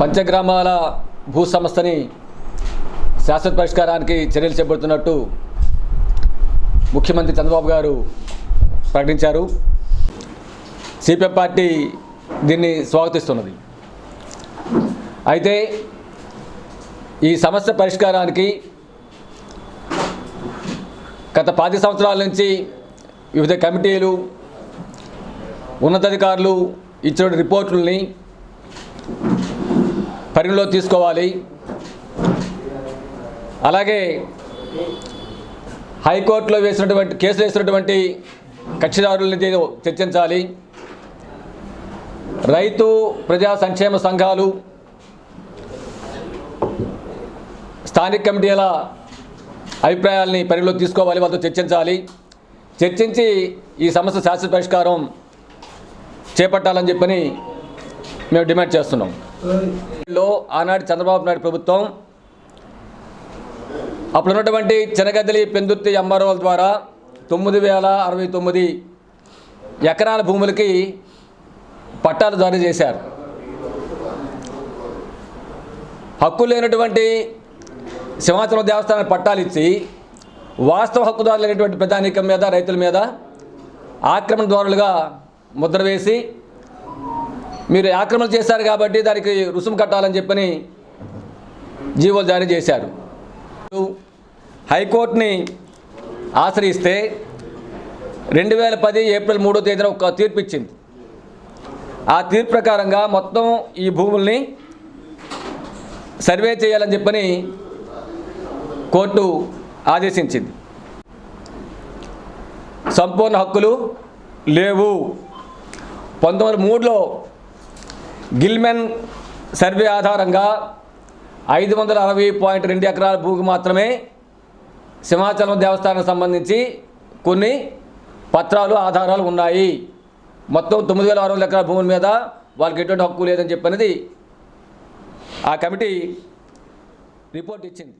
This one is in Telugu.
పంచగ్రామాల భూ సంస్థని శాశ్వత పరిష్కారానికి చర్యలు చేపడుతున్నట్టు ముఖ్యమంత్రి చంద్రబాబు గారు ప్రకటించారు. సిపిఎం పార్టీ దీన్ని స్వాగతిస్తున్నది. అయితే ఈ సమస్య పరిష్కారానికి గత పది సంవత్సరాల నుంచి వివిధ కమిటీలు ఉన్నతాధికారులు ఇచ్చిన రిపోర్టుల్ని పరిగణలో తీసుకోవాలి. అలాగే హైకోర్టులో వేసినటువంటి కేసులు వేసినటువంటి కక్షిదారులని చర్చించాలి. రైతు ప్రజా సంక్షేమ సంఘాలు స్థానిక కమిటీల అభిప్రాయాల్ని పరిగణలో తీసుకోవాలి వాళ్ళతో చర్చించాలి. చర్చించి ఈ సమస్య శాశ్వత పరిష్కారం చేపట్టాలని చెప్పని మేము డిమాండ్ చేస్తున్నాం. లో ఆనాడు చంద్రబాబు నాయుడు ప్రభుత్వం అప్పుడున్నటువంటి చెనగద్దలి పెందుర్తి ఎంఆర్ఓల ద్వారా తొమ్మిది వేల అరవై తొమ్మిది ఎకరాల భూములకి పట్టాలు జారీ చేశారు. హక్కు లేనటువంటి సింహాచలం దేవస్థానానికి పట్టాలు ఇచ్చి వాస్తవ హక్కుదారులు లేనటువంటి ప్రధానికం మీద రైతుల మీద ఆక్రమణ ద్వారులుగా ముద్ర వేసి మీరు ఆక్రమణ చేశారు కాబట్టి దానికి రుసుము కట్టాలని చెప్పని జీవోలు జారీ చేశారు. హైకోర్టుని ఆశ్రయిస్తే రెండు వేల పది ఏప్రిల్ మూడో తేదీన ఒక తీర్పు ఇచ్చింది. ఆ తీర్పు ప్రకారంగా మొత్తం ఈ భూముల్ని సర్వే చేయాలని చెప్పని కోర్టు ఆదేశించింది. సంపూర్ణ హక్కులు లేవు. పంతొమ్మిది మూడులో గిల్మెన్ సర్వే ఆధారంగా ఐదు వందల అరవై పాయింట్ రెండు ఎకరాల భూమి మాత్రమే సింహాచలం దేవస్థానం సంబంధించి కొన్ని పత్రాలు ఆధారాలు ఉన్నాయి. మొత్తం తొమ్మిది వేల ఆరు వందల ఎకరాల భూముల మీద వాళ్ళకి ఎటువంటి హక్కు లేదని చెప్పినది ఆ కమిటీ రిపోర్ట్ ఇచ్చింది.